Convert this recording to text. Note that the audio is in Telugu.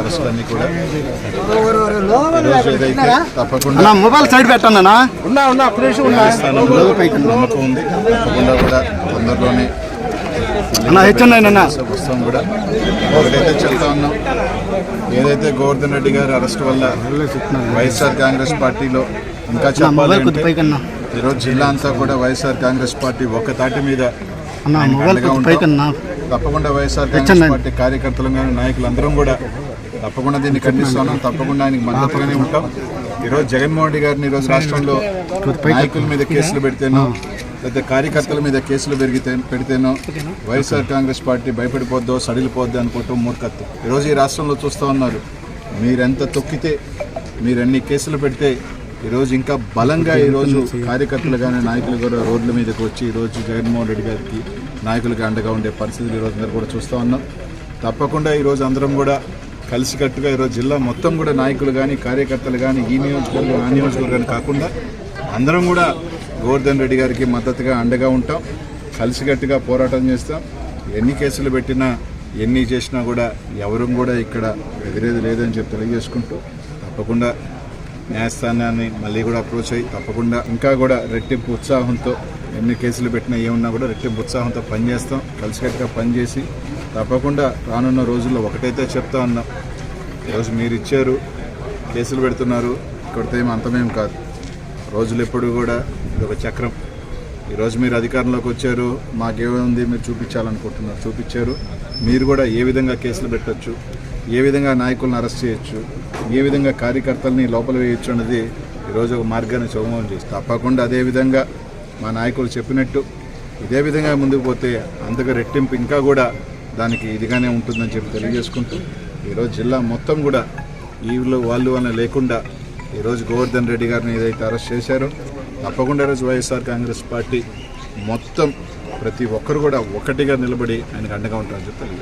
అరెస్టులన్నీ కూడా. తప్పకుండా మొబైల్ సైడ్ పెట్టండి నమ్మకం ఉంది. తప్పకుండా కూడా తొందరలోనే వస్తాం కూడా. ఒకటైతే చెప్తా ఉన్నాం. ఏదైతే గోవర్ధన్ రెడ్డి గారి అరెస్ట్ వల్ల వైఎస్ఆర్ కాంగ్రెస్ పార్టీలో ఇంకా చెప్పాలి ఈరోజు జిల్లా అంతా కూడా వైఎస్ఆర్ కాంగ్రెస్ పార్టీ ఒక్క తాటి మీద తప్పకుండా వైఎస్ఆర్ కాంగ్రెస్. పార్టీ కార్యకర్తలు కానీ నాయకులందరం కూడా తప్పకుండా దీన్ని ఖండిస్తున్నాం తప్పకుండా ఆయనకి మద్దతుగానే ఉంటాం. ఈరోజు జగన్మోహన్ రెడ్డి గారిని ఈరోజు రాష్ట్రంలో నాయకుల మీద కేసులు పెడితేనో లేదా కార్యకర్తల మీద కేసులు పెరిగితే పెడితేనో వైఎస్ఆర్ కాంగ్రెస్ పార్టీ భయపడిపోద్దో సడిలిపోద్దో అనుకోవటం మూర్ఖత్వం. ఈరోజు ఈ రాష్ట్రంలో చూస్తూ ఉన్నారు. మీరెంత తొక్కితే మీరు కేసులు పెడితే ఈరోజు ఇంకా బలంగా ఈరోజు కార్యకర్తలు కానీ నాయకులు కూడా రోడ్ల మీదకి వచ్చి ఈరోజు జగన్మోహన్ రెడ్డి గారికి నాయకులకి అండగా ఉండే పరిస్థితులు ఈరోజు అందరూ కూడా చూస్తూ ఉన్నాం. తప్పకుండా ఈరోజు అందరం కూడా కలిసికట్టుగా ఈరోజు జిల్లా మొత్తం కూడా నాయకులు కానీ కార్యకర్తలు కానీ ఈ నియోజకవర్గం ఆ నియోజకవర్గాన్ని కాకుండా అందరం కూడా గోవర్ధన్ రెడ్డి గారికి మద్దతుగా అండగా ఉంటాం. కలిసికట్టుగా పోరాటం చేస్తాం. ఎన్ని కేసులు పెట్టినా ఎన్ని చేసినా కూడా ఎవరు కూడా ఇక్కడ ఎదిరేది లేదని చెప్పి తెలియజేసుకుంటూ తప్పకుండా న్యాయస్థానాన్ని మళ్ళీ కూడా అప్రోచ్ అయ్యి తప్పకుండా ఇంకా కూడా రెట్టింపు ఉత్సాహంతో ఎన్ని కేసులు పెట్టినా ఏమున్నా కూడా రెట్టింపు ఉత్సాహంతో పనిచేస్తాం. కలిసికట్టుగా పనిచేసి తప్పకుండా రానున్న రోజుల్లో ఒకటైతే చెప్తా ఉన్నాం ఈరోజు మీరు ఇచ్చారు కేసులు పెడుతున్నారు ఇక్కడితో ఏం అంతమేం కాదు. రోజులు ఎప్పుడు కూడా ఇది ఒక చక్రం. ఈరోజు మీరు అధికారంలోకి వచ్చారు మాకేముంది మీరు చూపించాలనుకుంటున్నారు చూపించారు. మీరు కూడా ఏ విధంగా కేసులు పెట్టొచ్చు ఏ విధంగా నాయకులను అరెస్ట్ చేయొచ్చు ఏ విధంగా కార్యకర్తల్ని లోపల వేయొచ్చు అన్నది ఈరోజు ఒక మార్గాన్ని సుగమం చేసి తప్పకుండా అదే విధంగా మా నాయకులు చెప్పినట్టు ఇదే విధంగా ముందుకు పోతే అంతగా రెట్టింపు ఇంకా కూడా దానికి ఇదిగానే ఉంటుందని చెప్పి తెలియజేసుకుంటూ ఈరోజు జిల్లా మొత్తం కూడా ఈవిలో వాళ్ళు అని లేకుండా ఈరోజు గోవర్ధన్ రెడ్డి గారిని ఏదైతే అరెస్ట్ చేశారో తప్పకుండా ఈరోజు వైఎస్ఆర్ కాంగ్రెస్ పార్టీ మొత్తం ప్రతి ఒక్కరు కూడా ఒకటిగా నిలబడి ఆయనకు అండగా ఉంటారని చెప్పి